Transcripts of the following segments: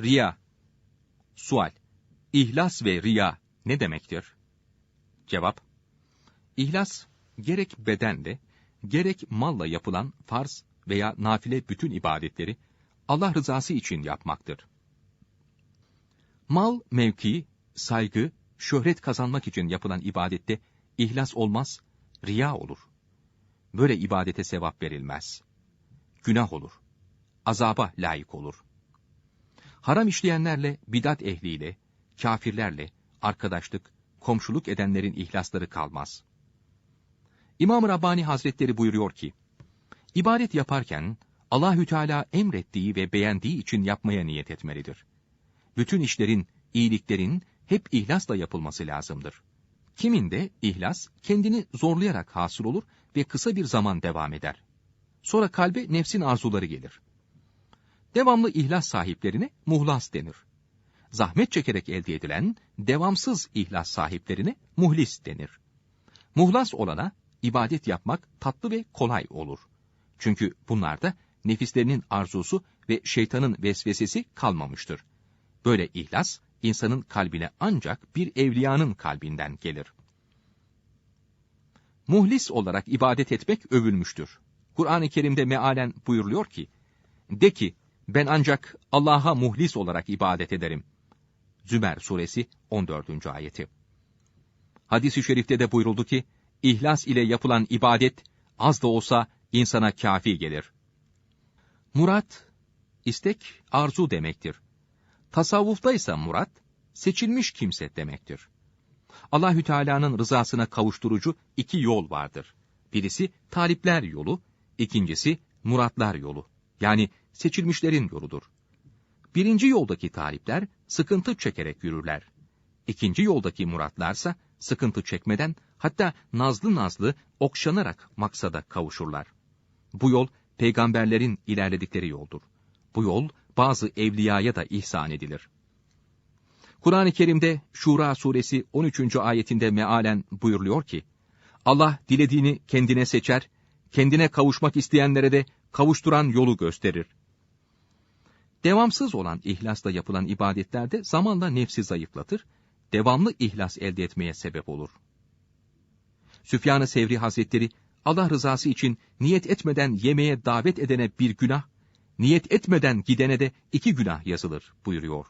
Riya. Sual. İhlas ve riya ne demektir? Cevap. İhlas, gerek bedenle, gerek malla yapılan farz veya nafile bütün ibadetleri Allah rızası için yapmaktır. Mal, mevki, saygı, şöhret kazanmak için yapılan ibadette ihlas olmaz, riya olur. Böyle ibadete sevap verilmez. Günah olur. Azaba layık olur. Haram işleyenlerle, bidat ehliyle, kafirlerle, arkadaşlık, komşuluk edenlerin ihlasları kalmaz. İmam Rabbani Hazretleri buyuruyor ki, İbadet yaparken Allahü Teala emrettiği ve beğendiği için yapmaya niyet etmelidir. Bütün işlerin, iyiliklerin hep ihlasla yapılması lazımdır. Kiminde ihlas kendini zorlayarak hasıl olur ve kısa bir zaman devam eder. Sonra kalbe nefsin arzuları gelir. Devamlı ihlas sahiplerine muhlas denir. Zahmet çekerek elde edilen devamsız ihlas sahiplerine muhlis denir. Muhlas olana ibadet yapmak tatlı ve kolay olur. Çünkü bunlarda nefislerinin arzusu ve şeytanın vesvesesi kalmamıştır. Böyle ihlas, insanın kalbine ancak bir evliyanın kalbinden gelir. Muhlis olarak ibadet etmek övülmüştür. Kur'an-ı Kerim'de mealen buyuruluyor ki, De ki, ben ancak Allah'a muhlis olarak ibadet ederim. Zümer suresi 14. ayeti. Hadis-i şerifte de buyuruldu ki, İhlas ile yapılan ibadet, az da olsa insana kafi gelir. Murat, istek, arzu demektir. Tasavvufta ise murat, seçilmiş kimse demektir. Allahü Teala'nın rızasına kavuşturucu iki yol vardır. Birisi talipler yolu, ikincisi muratlar yolu. Yani seçilmişlerin yoludur. Birinci yoldaki talipler sıkıntı çekerek yürürler. İkinci yoldaki muratlarsa sıkıntı çekmeden hatta nazlı nazlı okşanarak maksada kavuşurlar. Bu yol peygamberlerin ilerledikleri yoldur. Bu yol bazı evliyaya da ihsan edilir. Kur'an-ı Kerim'de Şura suresi 13. ayetinde mealen buyuruluyor ki, Allah dilediğini kendine seçer, kendine kavuşmak isteyenlere de kavuşturan yolu gösterir. Devamsız olan ihlasla yapılan ibadetlerde zamanla nefsi zayıflatır, devamlı ihlas elde etmeye sebep olur. Süfyan-ı Sevri Hazretleri, Allah rızası için niyet etmeden yemeğe davet edene bir günah, niyet etmeden gidene de iki günah yazılır buyuruyor.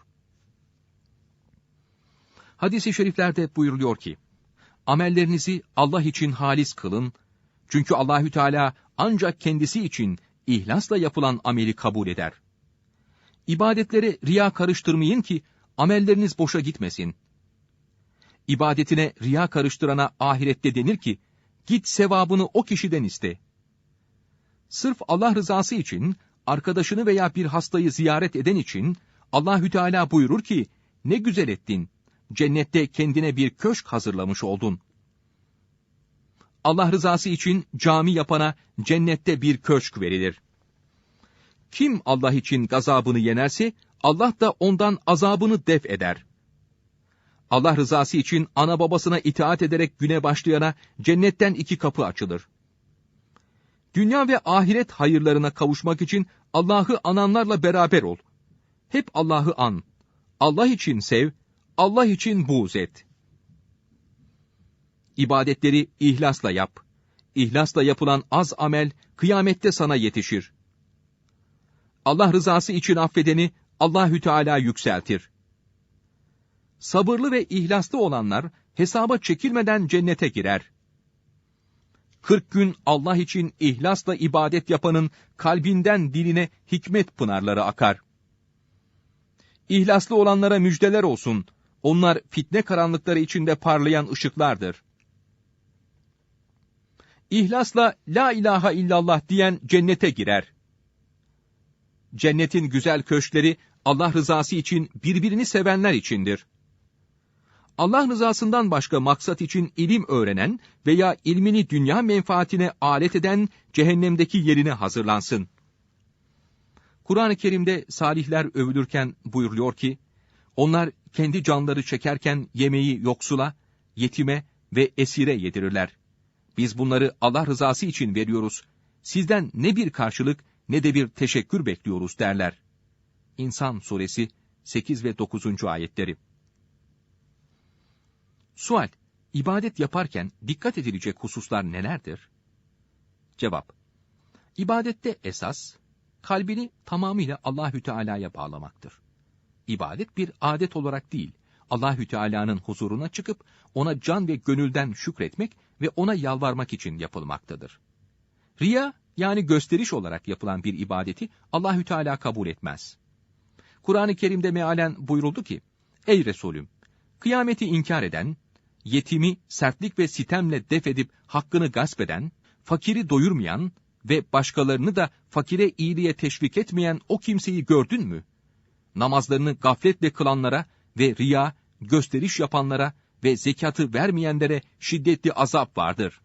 Hadis-i şeriflerde buyuruluyor ki, amellerinizi Allah için halis kılın, çünkü Allahü Teala ancak kendisi için ihlasla yapılan ameli kabul eder. İbadetlere riya karıştırmayın ki amelleriniz boşa gitmesin. İbadetine riya karıştırana ahirette denir ki, git sevabını o kişiden iste. Sırf Allah rızası için, arkadaşını veya bir hastayı ziyaret eden için, Allahü Teala buyurur ki, ne güzel ettin, cennette kendine bir köşk hazırlamış oldun. Allah rızası için cami yapana cennette bir köşk verilir. Kim Allah için gazabını yenerse, Allah da ondan azabını def eder. Allah rızası için ana babasına itaat ederek güne başlayana cennetten iki kapı açılır. Dünya ve ahiret hayırlarına kavuşmak için Allah'ı ananlarla beraber ol. Hep Allah'ı an. Allah için sev, Allah için buğz et. İbadetleri ihlasla yap. İhlasla yapılan az amel kıyamette sana yetişir. Allah rızası için affedeni Allahü Teala yükseltir. Sabırlı ve ihlaslı olanlar hesaba çekilmeden cennete girer. Kırk gün Allah için ihlasla ibadet yapanın kalbinden diline hikmet pınarları akar. İhlaslı olanlara müjdeler olsun. Onlar fitne karanlıkları içinde parlayan ışıklardır. İhlasla la ilahe illallah diyen cennete girer. Cennetin güzel köşkleri Allah rızası için birbirini sevenler içindir. Allah rızasından başka maksat için ilim öğrenen veya ilmini dünya menfaatine alet eden cehennemdeki yerine hazırlansın. Kur'an-ı Kerim'de salihler övülürken buyuruluyor ki, onlar kendi canları çekerken yemeği yoksula, yetime ve esire yedirirler. Biz bunları Allah rızası için veriyoruz. Sizden ne bir karşılık ne de bir teşekkür bekliyoruz derler. İnsan suresi 8 ve 9. ayetleri. Sual, ibadet yaparken dikkat edilecek hususlar nelerdir? Cevap, İbadette esas, kalbini tamamıyla Allahü Teala'ya bağlamaktır. İbadet bir adet olarak değil, Allahü Teala'nın huzuruna çıkıp ona can ve gönülden şükretmek ve ona yalvarmak için yapılmaktadır. Riya yani gösteriş olarak yapılan bir ibadeti Allahü Teala kabul etmez. Kur'an-ı Kerim'de mealen buyuruldu ki: Ey Resulüm, kıyameti inkar eden, yetimi sertlik ve sitemle def edip hakkını gasp eden, fakiri doyurmayan ve başkalarını da fakire iyiliğe teşvik etmeyen o kimseyi gördün mü? Namazlarını gafletle kılanlara ve riya, gösteriş yapanlara ve zekatı vermeyenlere şiddetli azap vardır.